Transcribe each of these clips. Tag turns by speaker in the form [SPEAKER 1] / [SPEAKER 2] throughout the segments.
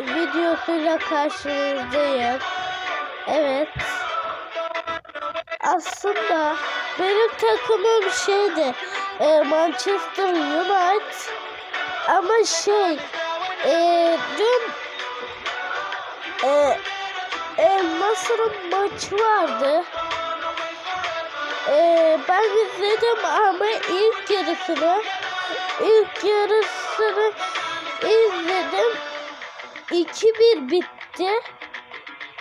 [SPEAKER 1] videosuyla karşınızdayım. Evet. Aslında benim takımım şeydi. e, Manchester United. Ama şey e, dün e, El Nasır'ın maçı vardı. E, ben izledim ama ilk yarısını ilk yarısını izledim. 2-1 bitti.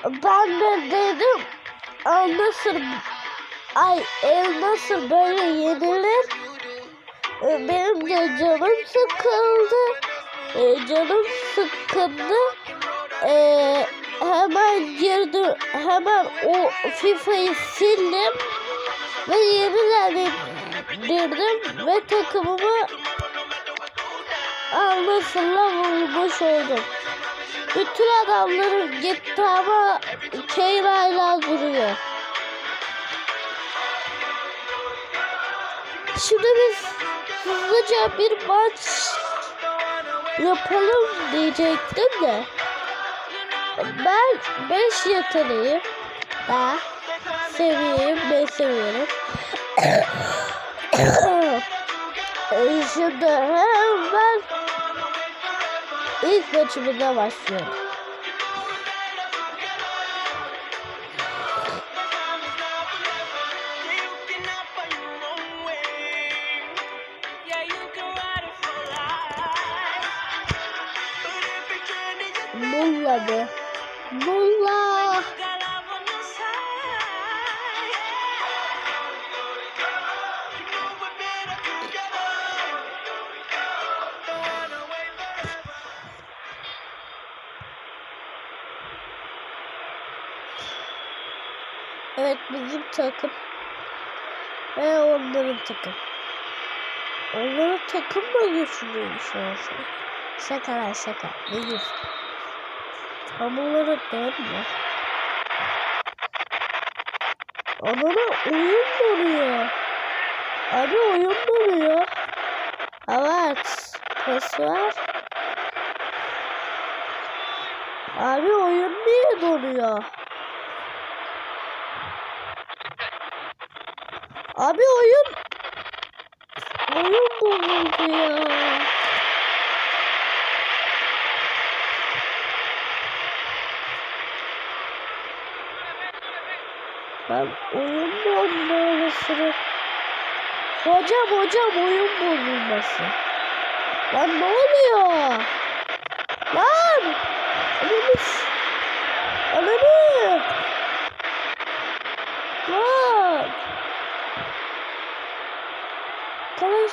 [SPEAKER 1] Ben de dedim Al Nasır ay El Nasır böyle yenilir. E, Benim de canım sıkıldı. E, canım sıkıldı. E, hemen girdim. Hemen o FIFA'yı sildim. Ve yeniden indirdim. Ve takımımı Al Nasır'la vurmuş oldum. Bütün adamlarım gitti ama hala duruyor. Şimdi biz hızlıca bir maç yapalım diyecektim de. Ben 5 yeteneğim. Daha seviyeyim, 5 seviyorum. Şimdi hemen ilk maçımıza başlıyorum. Takım. Ve onların takım. Onların takım mı güçlüymüş olsa? Şaka lan şaka. Ne güçlü. Hamurları dönme. Anana oyun donuyor. Abi oyun donuyor. Evet. Pas var. Abi oyun niye donuyor? Abi oyun oyun bozuldu ya. Ben oyun bozulması. Hocam hocam oyun bozulması. Lan ne oluyor? Lan! Ananı Ananı! Lan!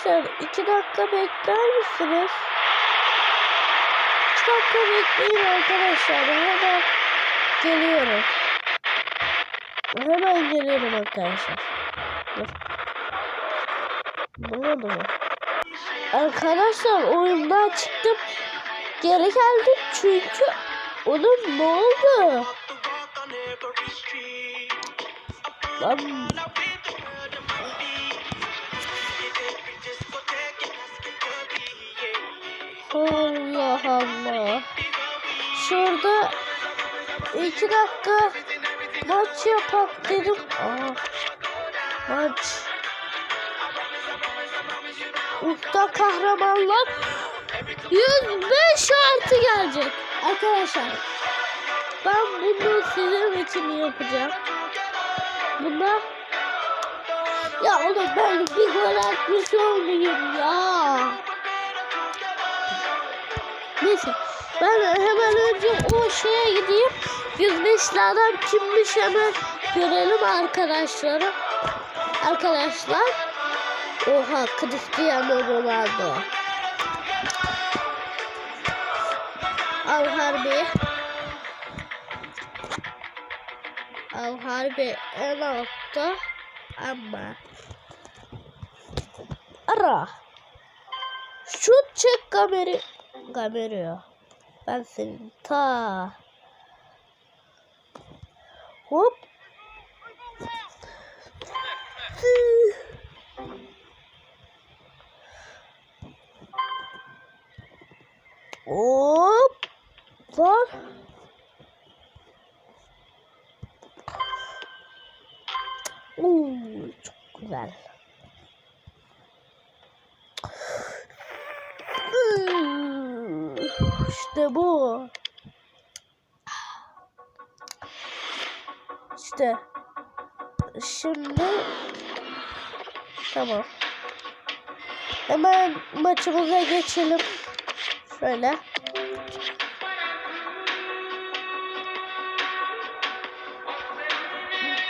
[SPEAKER 1] Arkadaşlar iki dakika bekler misiniz? İki dakika bekleyin arkadaşlar. Hemen geliyorum. Hemen geliyorum arkadaşlar. Dur. Bulamadım mı? Arkadaşlar oyundan çıktım. Geri geldim çünkü oğlum ne oldu? Lan Allah Allah. Şurada iki dakika maç yapak dedim. Aa, maç. Usta kahramanlar 105 artı gelecek. Arkadaşlar ben bunu sizin için yapacağım. Buna ya oğlum ben bir gol atmış olmayayım ya. Neyse ben hemen önce o şeye gideyim. 105'li adam kimmiş hemen görelim arkadaşlarım. Arkadaşlar. Oha Cristiano Ronaldo. Al harbi. Al harbi en altta ama ara şut çek kameri kameraya ben senin ta İşte. Şimdi tamam. Hemen maçımıza geçelim. Şöyle.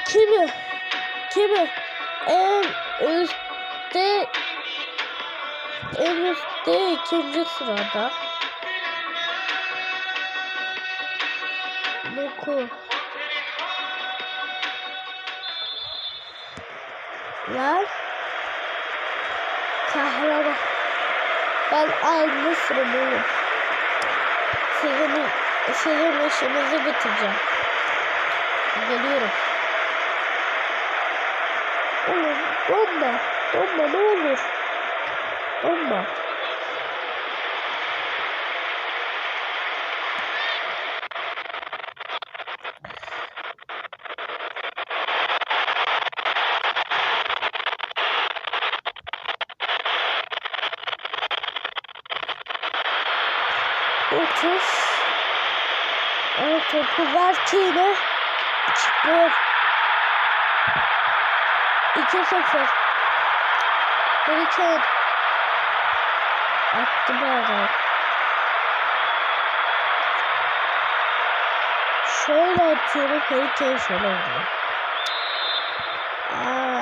[SPEAKER 1] Kimi? Kimi? En üstte en üstte ikinci sırada. Boku. Lan. Kahraman. Ben aynı sıramayım. Sizin, sizin işinizi bitireceğim. Geliyorum. Oğlum donma. Donma ne olur. Donma. Evet topu ver Çiğne. Çıkıyor. 2-0. Harry Kane. Attı bu adam. Şöyle atıyorum. Kane şöyle vuruyor. Aa.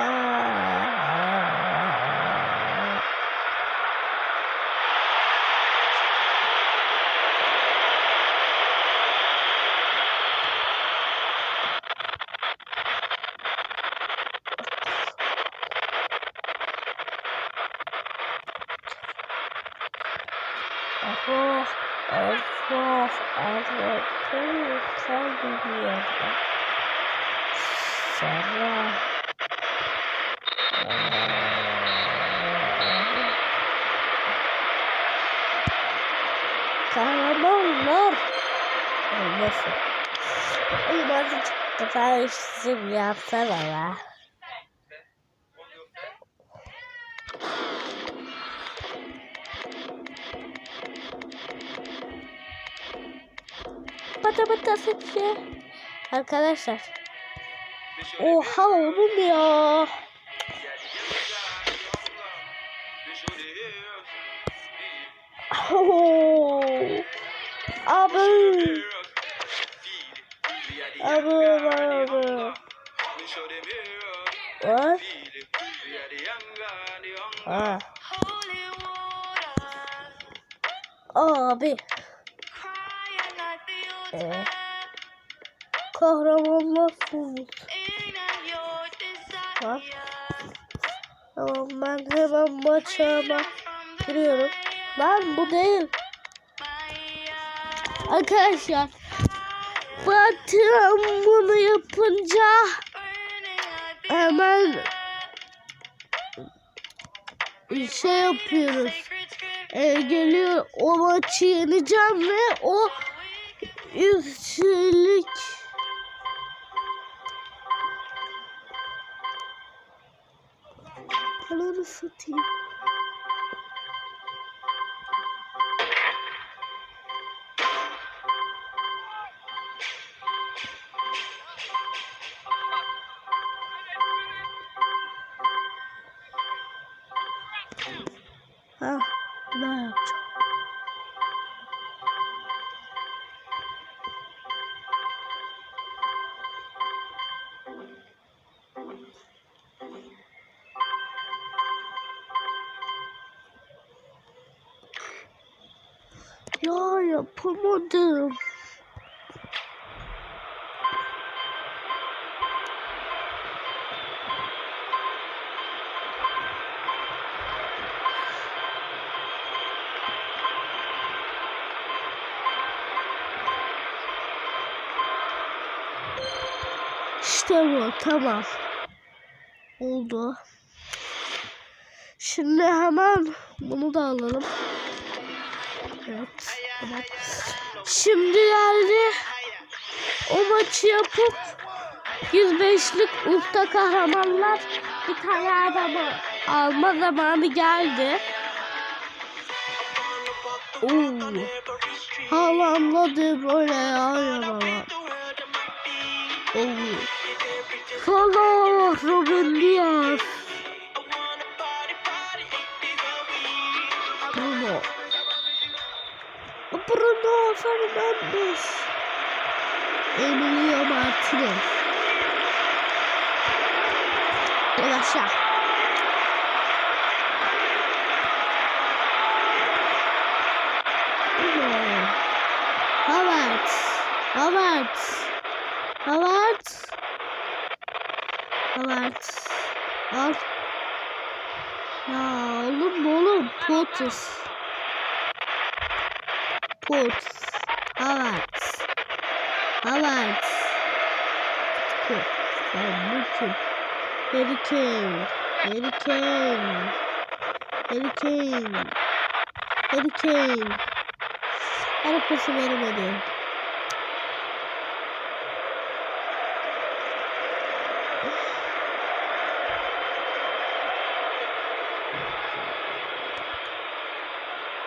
[SPEAKER 1] Allah Allah Allah kaldı bir yerde. Serra. Kahramanlar. Olmasın. Oğlum azıcık defa işsizim yapsana be. Bata bata sesi. Arkadaşlar. Oha oğlum ya. Abi. Ee, kahramanlarsınız. Ha? Tamam ben hemen maçıma giriyorum. Lan bu değil. Arkadaşlar Batım bunu yapınca hemen şey yapıyoruz. Ee, geliyor o maçı yeneceğim ve o yüzsüzlük Ananı satayım. Yapamadım. İşte bu tamam. Oldu. Şimdi hemen bunu da alalım. Evet. Şimdi geldi. O maçı yapıp 105'lik usta kahramanlar bir tane adamı alma zamanı geldi. Oo. Havalandı böyle ya. Oo. Salah Robin Diaz. Bruno Fernandes. Emilio Martinez. Gel aşağı. Havertz. Havertz. Havertz. Havertz. Al. Ya oğlum oğlum. Potus. Pot. Havertz. Havertz. Pot. Ya bu kim? Harry Kane. Harry Kane. Harry Kane. Harry Kane. Ara pası.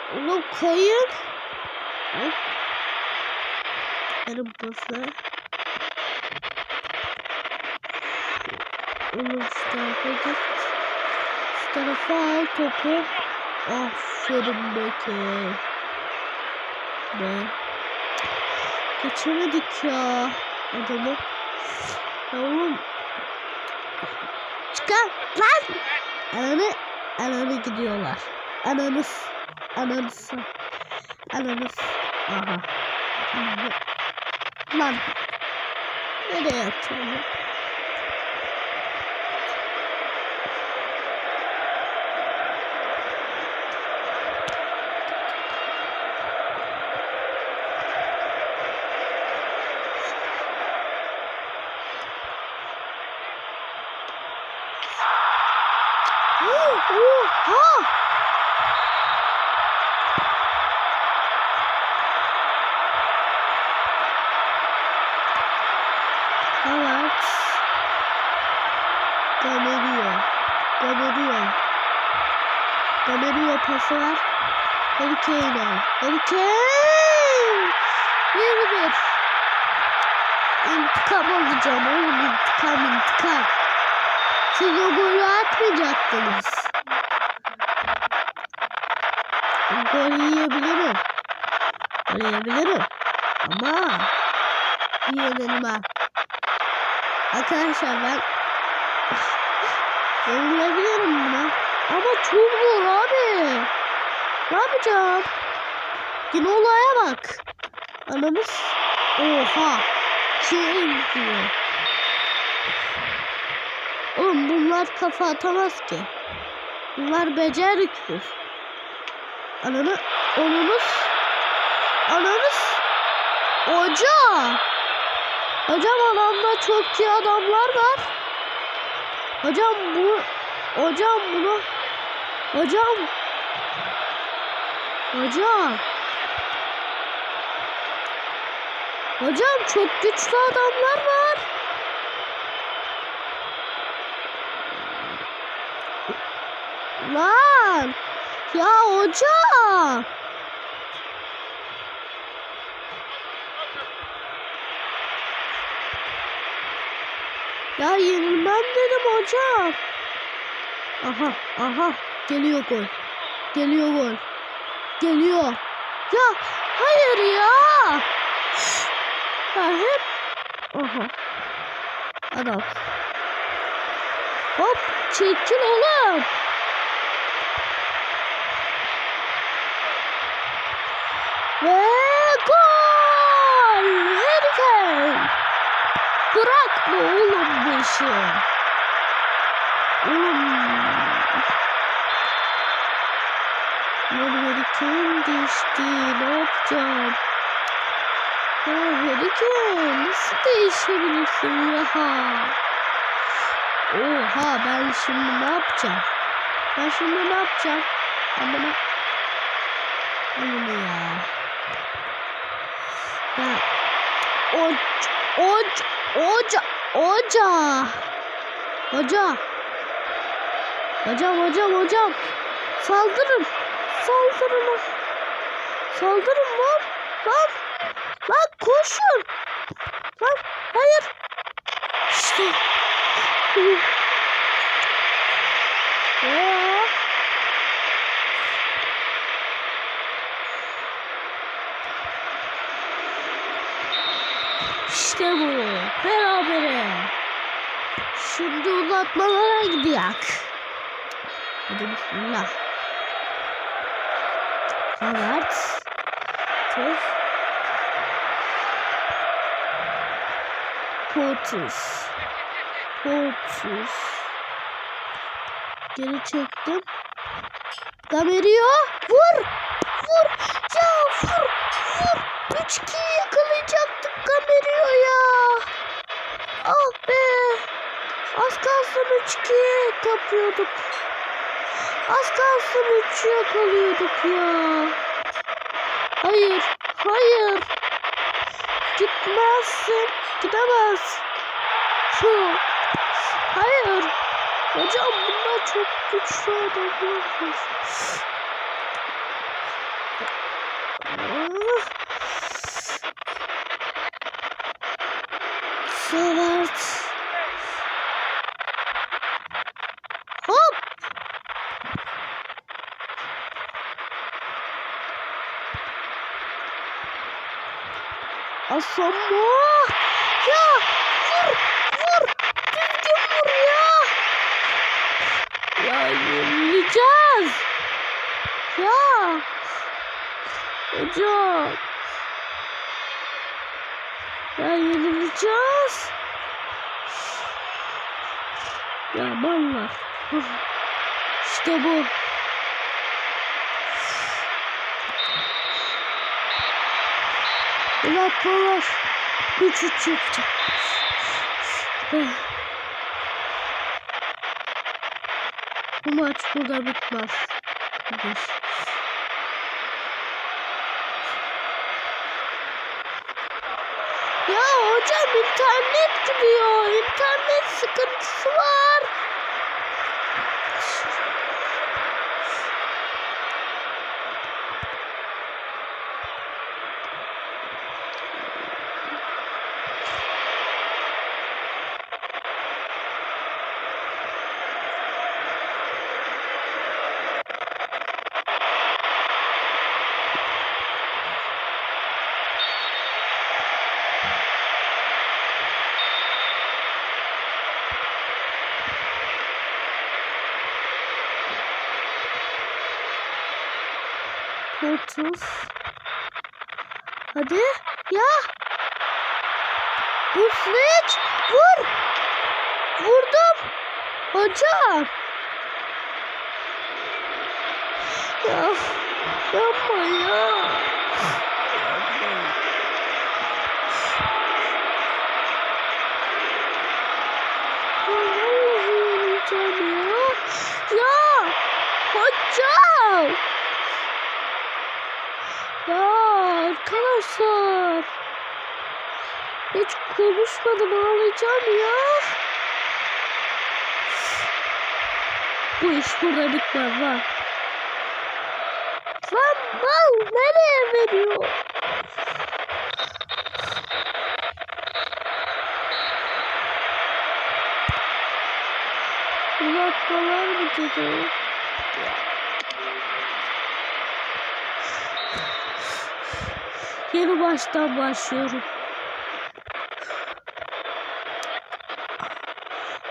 [SPEAKER 1] Oğlum kayıp. Hop. Yarım pası. Oğlum şu tarafa git. Şu tarafa al topu. Aferin Beke. Be. Geçemedik ya. Adamı. Ya oğlum. Çıkar lan. Ananı. Ananı gidiyorlar. Ananız. Ananız. Ananız. Aha. Ananı. Lan. Nereye atıyorsun? Oha! Evet. Galeriyor. Galeriyor. Galeriyor pası var. Harry Kane'e. Harry Kane! Bir bir. İntikam alacağım oğlum. İntikam intikam. Siz o golü atmayacaktınız. Gol yiyebilirim. Gol yiyebilirim. Ama yiyebilirim ha. Arkadaşlar ben Yollayabilirim buna. Ama çok zor abi. Ne yapacağım? Yine olaya bak. Anamız. Oha. Kim diyor. Oğlum bunlar kafa atamaz ki. Bunlar beceriksiz. Ananı, onunuz, ananız, hoca. Hocam alanda iyi adamlar var. Hocam bu, hocam bunu, hocam, hocam. Hocam çok güçlü adamlar var. Lan! Ya hocam! Ya yenilmem dedim hocam. Aha, aha. Geliyor gol. Geliyor gol. Geliyor. Ya hayır ya. Ya hep. Aha. Adam. Hop çekil oğlum. Ve gol! Kane! Bırakma oğlum bu işi. Oğlum. Kane geçti. Ne yapacağım? Kane nasıl değişebilirsin ya? Oha ben şimdi ne yapacağım? Ben şimdi ne yapacağım? Amına. Amına ya. Ya. Oc, oc, oca, oca. Hoca. Hocam, hocam, hocam. Saldırın. Saldırın. Saldırın lan. Lan. Lan koşun. Lan hayır. İşte. Ya. İşte bu. Berabere. Şimdi uzatmalara gidiyor. Hadi bismillah. Evet. Tüh. Potus. Potus. Geri çektim. Gamerio. Vur. Vur. Ya vur. Vur. 3-2'yi yakalayacaktık Gamerio ya. Ah be. Az kalsın 3-2'ye kapıyorduk. Az kalsın 3'ü yakalıyorduk ya. Hayır. Hayır. Gitmezsin. Gidemez. Şu. Hayır. Hocam bunlar çok güçlü adamlar. Ah. Evet. Hop. Asamu. Ya vur vur. Düzgün vur ya. Ya yenileceğiz. Ya. Hocam. Ya yenileceğiz. Ya mallar. İşte bu. Uzatmalar. Üç üç yapacak. Bu maç burada bitmez. Gidiyor. Ya hocam internet gidiyor. İnternet sıkıntısı var. Otuz. Hadi. Ya. Bu switch. Vur. Vurdum. Hocam. Ya. Yapma ya. Ya. Hocam. Ya arkadaşlar. Hiç konuşmadım ağlayacağım ya. Bu iş burada bitmez lan. Lan mal nereye veriyor? Uzatmalar mı dedi? Yeni baştan başlıyorum.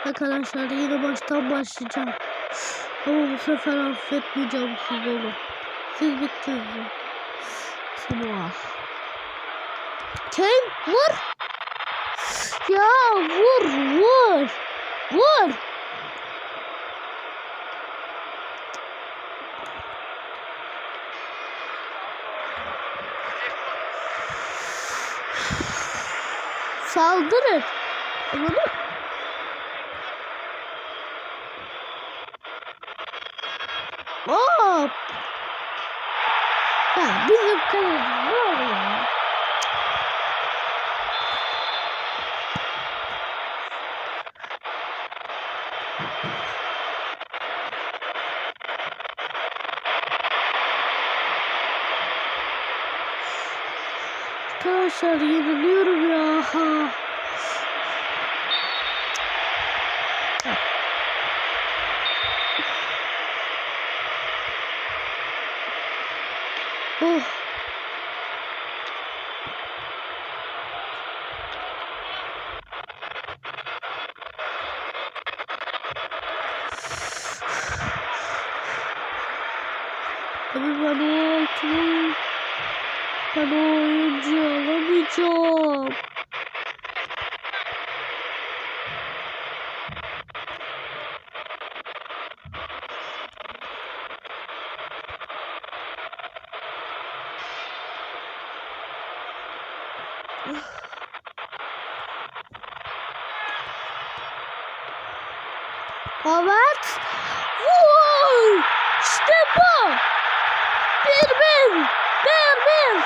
[SPEAKER 1] Arkadaşlar yeni baştan başlayacağım. Ama bu sefer affetmeyeceğim siz onu. Siz bittiniz. Tamam. Ken vur. Ya vur vur. Vur. Saldırın. Bunu Hop. Ya bizim kaleci var ya. Arkadaşlar yeniliyorum ya. Oh. Abi ben o altını ben o oyuncu alamayacağım. Evet. Vay! İşte bu. Bir bir. Bir bir.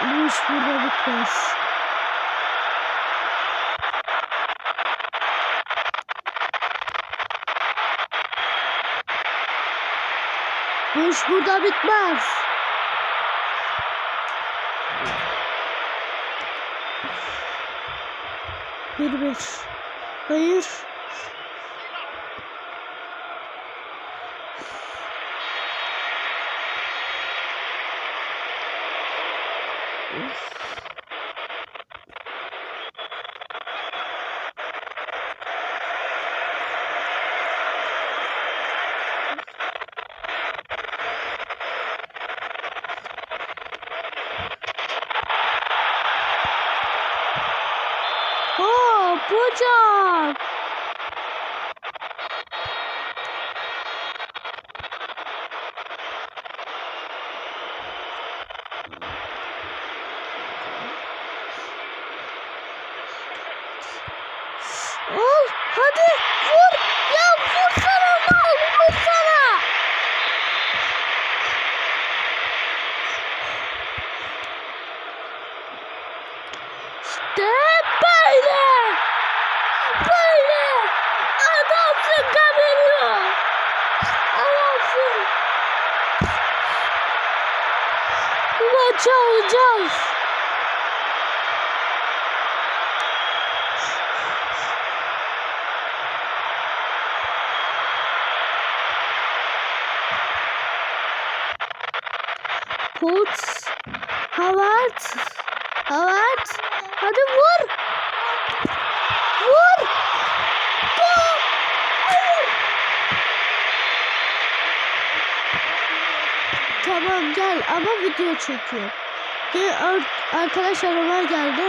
[SPEAKER 1] Bu iş burada bitmez. Bu iş burada bitmez. Bir bir. Hayır. Hop hocam. Al hadi vur. Ya vursana mal vursana. İşte böyle. Böyle. Adamsın Camilo. Adamsın. Bu maçı alacağız. Put. Havart. Havart. Hadi vur. Vur. Gol. Hayır. Tamam gel ama video çekiyor. Gel ar- arkadaşlar Ömer geldi.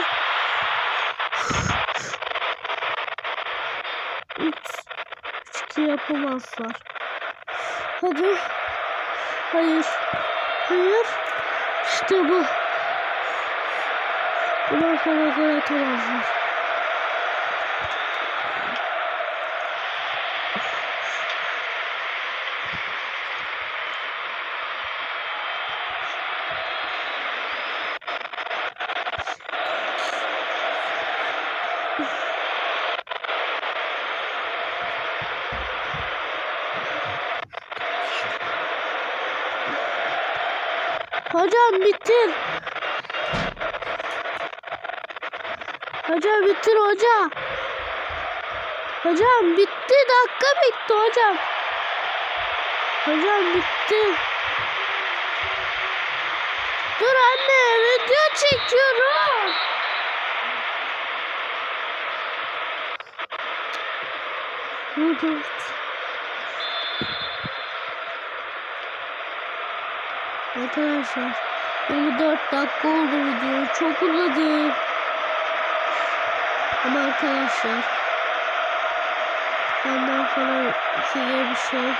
[SPEAKER 1] Üç, üç yapamazlar. Hadi. Hayır. Hayır. İşte bu. Bundan sonra atamazlar. Hocam bitir. Hocam bitir hoca. Hocam bitti dakika bitti hocam. Hocam bitti. Dur anne video çekiyorum. Dur. Arkadaşlar 24 dakika oldu video. Çok uzadı. Ama arkadaşlar benden sonra size bir şey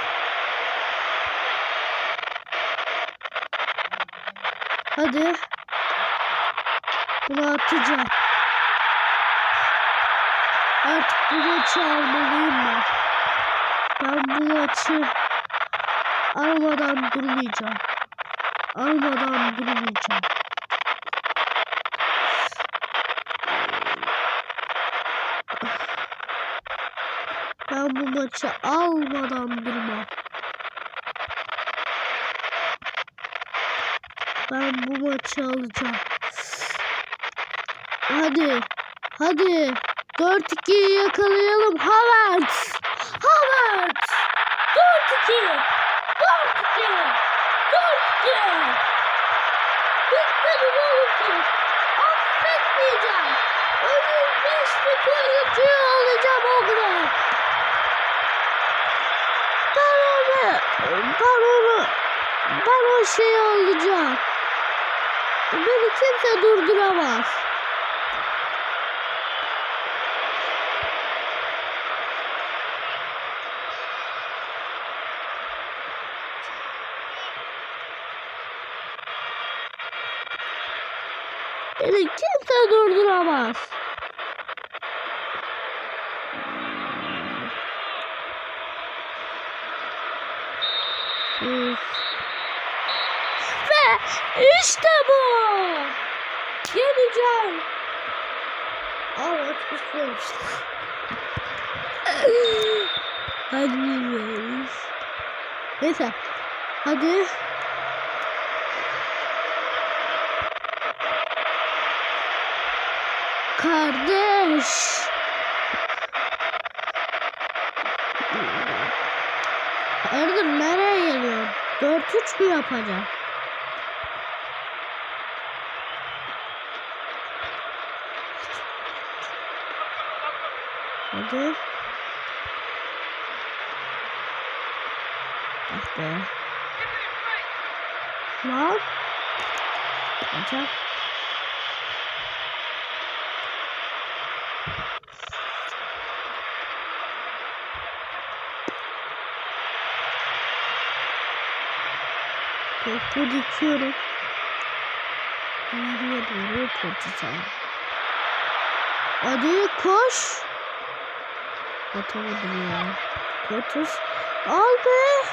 [SPEAKER 1] Hadi. Bunu atacağım. Artık bu maçı almalıyım ben. Ben bu maçı almadan durmayacağım. Almadan durmayacağım. Ben bu maçı almadan durmam. Ben bu maçı alacağım. Hadi. Hadi. 4-2'yi yakalayalım. Havertz. Havertz. 4-2. Ben o şeyi alacağım. Beni kimse durduramaz. Beni kimse durduramaz. Üf. Ve işte bu. Yeneceğim. Evet, istemiştim. Hadi bilmiyoruz. Neyse. Hadi. Kardeş. Hayırdır nereye geliyorsun? 4-3 mü yapacağım? Hadi. Ah be. Lan. Hocam. Topu dikiyorum. Nereye doğru potacağım. Hadi koş. Atamadım ya. Potus. Al be.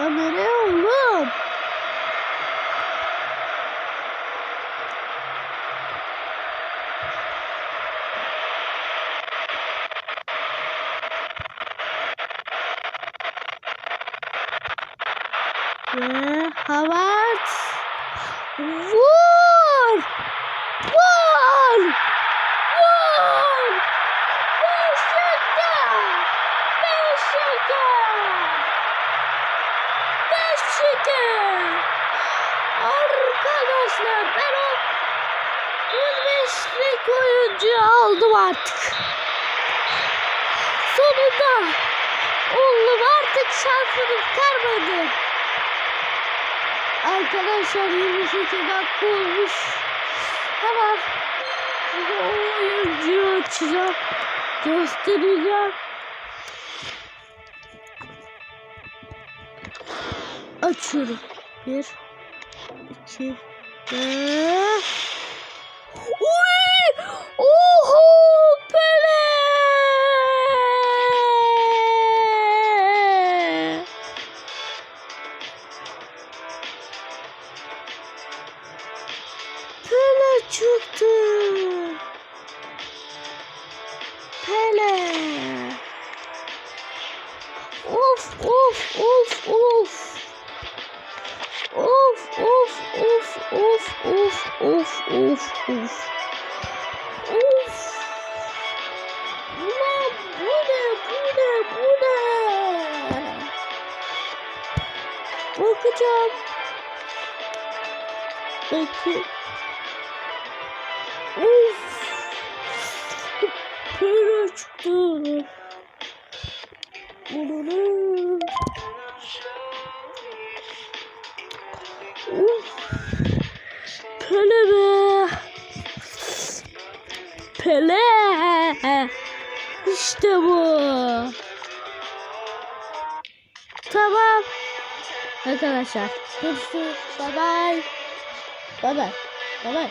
[SPEAKER 1] Ya nereye oğlum? Ve Havertz. Vur! Vur! Vur! Beşiktaş! Beşiktaş! Beşiktaş! Arkadaşlar ben o 25'lik oyuncuyu aldım artık. Sonunda oğlum artık şansınız kalmadı. Arkadaşlar 28 dakika olmuş. Hemen o oyuncuyu açacağım. Göstereceğim. Açıyorum. Bir, iki. Uy! Oho! Pele! Pele çıktı. Pele. Of of of of. Of of of of of of. Ulan bu ne bu ne bu ne? Bakacağım. Peki. Arkadaşlar görüşürüz. Bye bye. Bye bye. Bye bye.